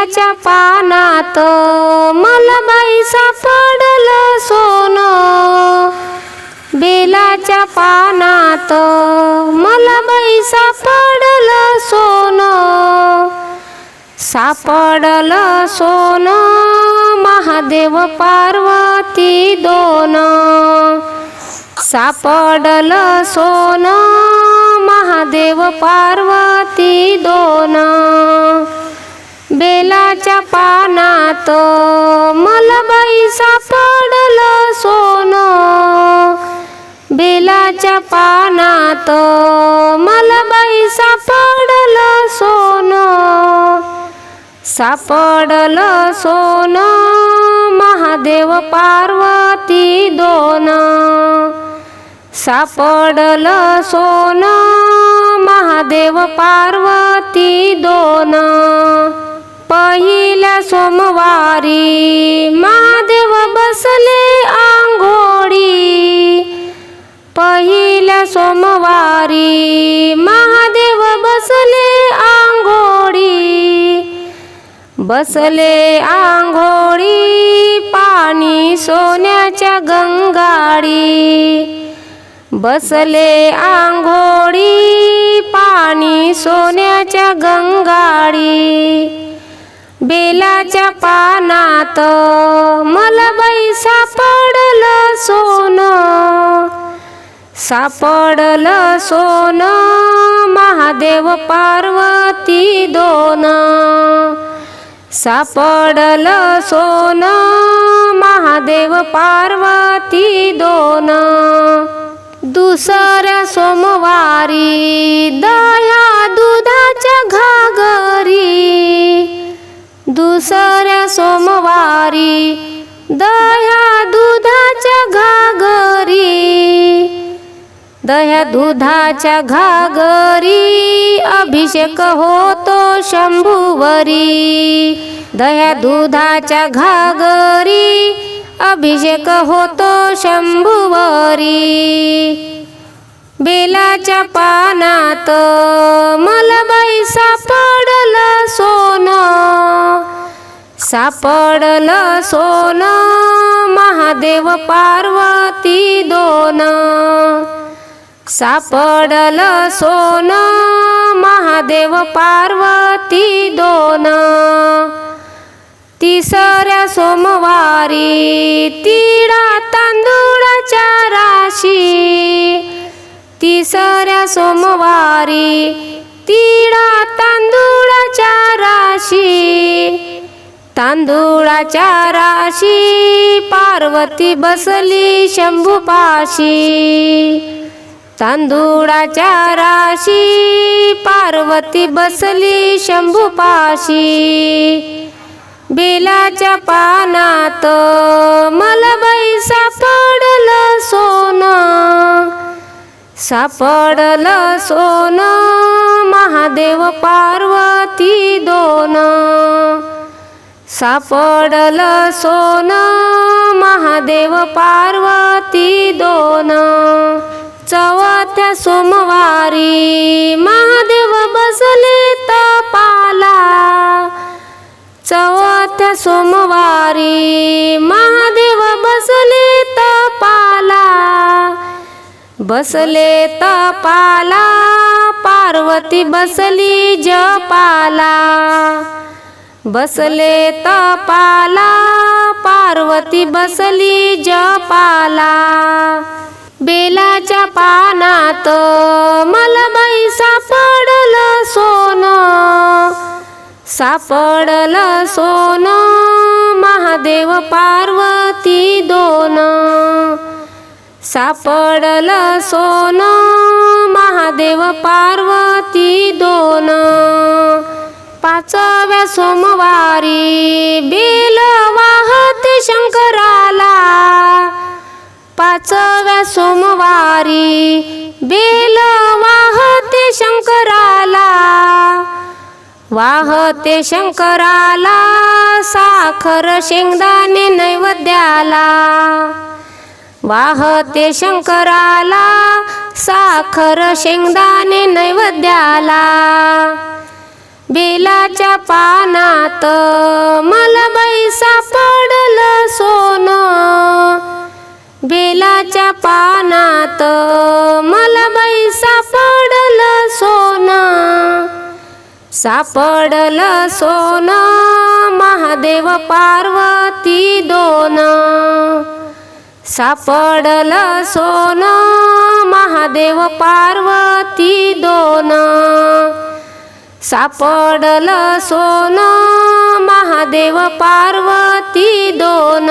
बेलाच्या पानात मला बाई सापडलं सोनं. बेलाच्या पानात मला बाई सापडलं सोनं. सापडलं सोनं महादेव पार्वती दोन. सापडलं सोनं महादेव पार्वती दोन. बेलाच्या पानात मलबाई सापडलं सोनं. बेलाच्या पानात मलबाई सापडलं सोनं. सापडलं सोनं. महादेव पार्वती दोन. सापडलं सोनं. महादेव पार्वती दोन. पहिल्या सोमवारी महादेव बसले आंघोळी. पहिल्या सोमवारी महादेव बसले आंघोळी. बसले आंघोळी पाणी सोन्याच्या गंगाडी बसले आंघोळी पाणी सोन्याच्या गंगाडी बेलाच्या पानात मला बाई सापडलं सोनं. सापडलं सोनं. महादेव पार्वती दोन. सापडलं सोनं. महादेव पार्वती दोन. दुसऱ्या सोमवारी दुधाच्या घागरी अभिषेक होतो शंभूवरी. दह्या दुधाच्या घागरी अभिषेक होतो शंभूवरी. बेलाच्या पानात मलबाई सापडलं सोनं. सापडलं सोनं. महादेव पार्वती दोन. सापडलं सोन महादेव पार्वती दोन. तिसऱ्या सोमवारी तिळा तांदूळाच्या राशी. तिसऱ्या सोमवारी तिळा तांदूळाच्या राशी. तांदूळाच्या राशी पार्वती बसली शंभूपाशी. तांदुळाच्या राशी पार्वती बसली शंभूपाशी. बेलाच्या पानात मलबाई सापडलं सोनं. सापडलं सोनं महादेव पार्वती दोन. सापडलं सोनं महादेव पार्वती दोन. चवथ्या सोमवारी. महादेव बसले तपाला. चौथ्या सोमवारी. महादेव बसले तपाला. बसले तपाला. पार्वती बसली जपाला. बसले तपाला. पार्वती बसली जपाला. बेलाच्या पानात मलमई सापडलं सोनं. सापडलं सोनं. महादेव पार्वती दोन. सापडलं सोनं. महादेव पार्वती दोन. पाचव्या सोमवारी बेल वाहत शंकराला. पाच सोमवारी बेल वाहते शंकराला. वाहते शंकराला साखर शेंगदाणे नैवेद्याला. वाहते शंकराला साखर शेंगदाणे नैवेद्याला. बेलाच्या पानात मला बाई सापडलं सोनं. बेलाच्या पानात सापडलं सोनं महादेव पार्वती दोन. सापडलं सोनं महादेव पार्वती दोन. सापडलं सोनं महादेव पार्वती दोन.